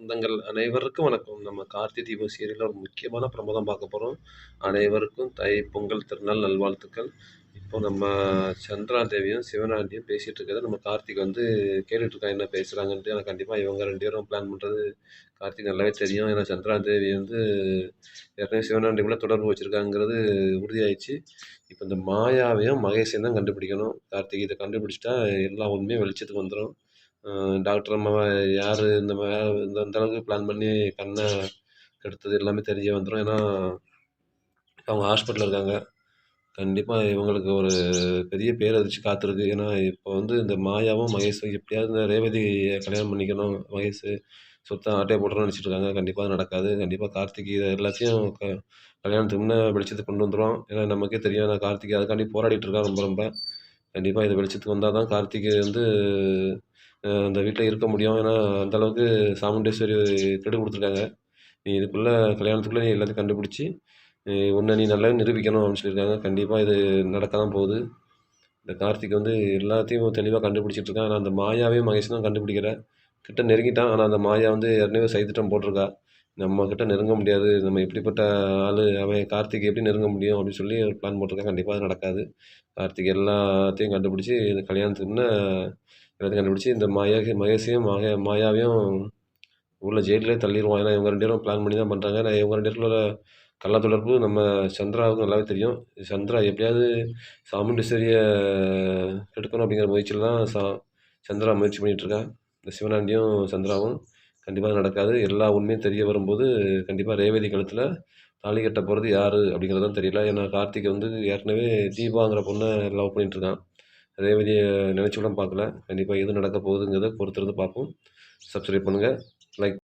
சொந்தங்கள் அனைவருக்கும் வணக்கம். நம்ம கார்த்தி தீபம் சீரியலில் ஒரு முக்கியமான பிரமாதம் பார்க்க போகிறோம் அனைவருக்கும் தை பொங்கல் திருநாள் நல்வாழ்த்துக்கள். இப்போ நம்ம சந்திரா தேவியும் சிவனாண்டியும் பேசிகிட்டு இருக்கிறத நம்ம கார்த்திக் வந்து கேட்டுட்டு இருக்கான் என்ன பேசுகிறாங்கன்ட்டு எனக்கு கண்டிப்பாக இவங்க ரெண்டு பேரும் பிளான் பண்ணுறது கார்த்திக் நல்லாவே தெரியும். ஏன்னா சந்திரா தேவி வந்து ஏற்கனவே சிவனாண்டி கூட தொடர்பு வச்சுருக்காங்கிறது உறுதியாயிடுச்சு. இப்போ இந்த மாயாவையும் மகேஷையும் தான் கண்டுபிடிக்கணும். கார்த்திக் இதை கண்டுபிடிச்சிட்டா எல்லா உண்மையும் வெளிச்சத்துக்கு வந்துடும் டாக்டர் அம்மா யார் இந்த மாதிரி இந்த இந்த அளவுக்கு பிளான் பண்ணி கண்ணை கெடுத்தது எல்லாமே தெரிய வந்துடும் ஏன்னா அவங்க ஹாஸ்பிட்டலில் இருக்காங்க. கண்டிப்பாக இவங்களுக்கு ஒரு பெரிய பேர் அதிர்ச்சி காத்திருக்கு. ஏன்னா இப்போ வந்து இந்த மாயாவும் மகேஷும் எப்படியாவது இந்த ரேவதி கல்யாணம் பண்ணிக்கணும். மகேஷ் சொத்தை ஆட்டையை போட்டுறோம்னு நினச்சிட்டு இருக்காங்க. கண்டிப்பாக அது நடக்காது. கண்டிப்பாக கார்த்திக் இதை எல்லாத்தையும் க கல்யாணத்துக்கு முன்னே வெளிச்சத்துக்கு கொண்டு வந்துடும் ஏன்னா நமக்கே தெரியும். நான் கார்த்திக் அதுக்காண்டி போராடிட்டு இருக்கான் ரொம்ப ரொம்ப. கண்டிப்பாக இது வெளிச்சத்துக்கு வந்தால் தான் கார்த்திக் வந்து அந்த வீட்டில் இருக்க முடியும். ஏன்னா அந்த அளவுக்கு சாமுண்டேஸ்வரி கெடு கொடுத்துருக்காங்க. நீ இதுக்குள்ளே கல்யாணத்துக்குள்ளே நீ எல்லாத்தையும் கண்டுபிடிச்சி உன்னை நீ நல்லா நிரூபிக்கணும் அப்படின்னு சொல்லியிருக்காங்க. கண்டிப்பாக இது நடக்க தான் போகுது. இந்த கார்த்திக் வந்து எல்லாத்தையும் தெளிவாக கண்டுபிடிச்சிட்டு இருக்கான். ஆனால் அந்த மாயாவே மகேஷ் தான் கண்டுபிடிக்கிற கிட்ட நெருங்கிட்டான். ஆனால் அந்த மாயா வந்து ஏற்கனவே சைத்திட்டம் போட்டிருக்கா. நம்ம கிட்ட நெருங்க முடியாது. நம்ம எப்படிப்பட்ட ஆள் அவன் கார்த்திக் எப்படி நெருங்க முடியும் அப்படின்னு சொல்லி ஒரு பிளான் போட்டிருக்கான் கண்டிப்பாக அது நடக்காது. கார்த்திக் எல்லாத்தையும் கண்டுபிடிச்சி இந்த கல்யாணத்துக்குன்னு எல்லாத்தையும் கண்டுபிடிச்சி இந்த மாயா மகேஷையும் மாயா மாயாவையும் உள்ள ஜெயிலே தள்ளிடுவான் ஏன்னா இவங்க ரெண்டு பேரும் பிளான் பண்ணி தான் பண்ணுறாங்க நான் இவங்க ரெண்டு பேருக்குள்ள கள்ள தொடர்பு நம்ம சந்திராவுக்கு நல்லாவே தெரியும். சந்திரா எப்படியாவது சாமுண்டீஸ்வரியை எடுக்கணும் அப்படிங்கிற முயற்சியில் தான் சா சந்திரா முயற்சி பண்ணிகிட்ருக்கா இந்த சிவனாண்டியும் சந்திராவும் கண்டிப்பாக நடக்காது. எல்லா உண்மையும் தெரிய வரும்போது கண்டிப்பாக ரேவதி கழுத்தில் தாலி கட்ட போகிறது யார் அப்படிங்கிறதான் தெரியல. ஏன்னா கார்த்திக் வந்து ஏற்கனவே தீபாங்கிற பொண்ணை லவ் பண்ணிகிட்ருக்கான் ரேவதியை நினச்சி கூட பார்க்கல. கண்டிப்பாக எது நடக்க போகுதுங்கிறத பொறுத்திருந்து பார்ப்போம். சப்ஸ்கிரைப் பண்ணுங்கள் லைக்